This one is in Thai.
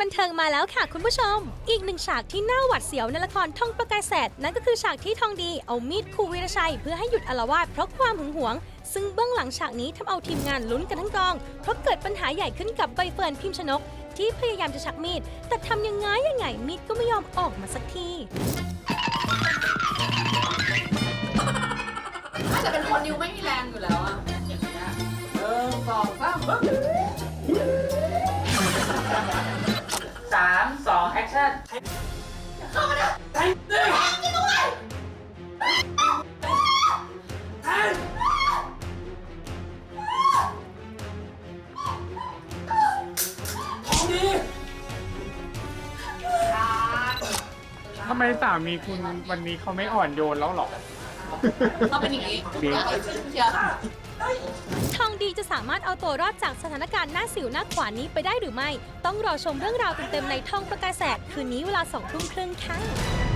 บันเทิงมาแล้วค่ะคุณผู้ชม อีกหนึ่งฉากที่น่าหวาดเสียวในละครท่องประกายแสดนั่นก็คือฉากที่ทองดีเอามีดขู่วีรชัย เพื่อให้หยุดอาละวาดเพราะความหึงหวง ซึ่งเบื้องหลังฉากนี้ทำเอาทีมงานลุ้นกันทั้งกอง เพราะเกิดปัญหาใหญ่ขึ้นกับใบเฟิร์นพิมพ์ชนก ที่พยายามจะชักมีด แต่ทำยังไงยังไงมีดก็ไม่ยอมออกมาสักทีถ้าจะเป็นคนนิวไม่มีแรงอยู่แล้วอะอย่างเงี้ยเออสองสาม สองแอคชั่นทำไมสามีคุณวันนี้เขาไม่อ่อนโยนแล้วหรอเขาเป็นอย่างนี้ดีเชียร์ทอง ดีจะสามารถเอาตัวรอดจากสถานการณ์หน้าสิวหน้าขวานนี้ไปได้หรือไม่ ต้องรอชมเรื่องราวเต็มๆในท่องประกายแสดคืนนี้เวลาสองทุ่มครึ่งค่ะ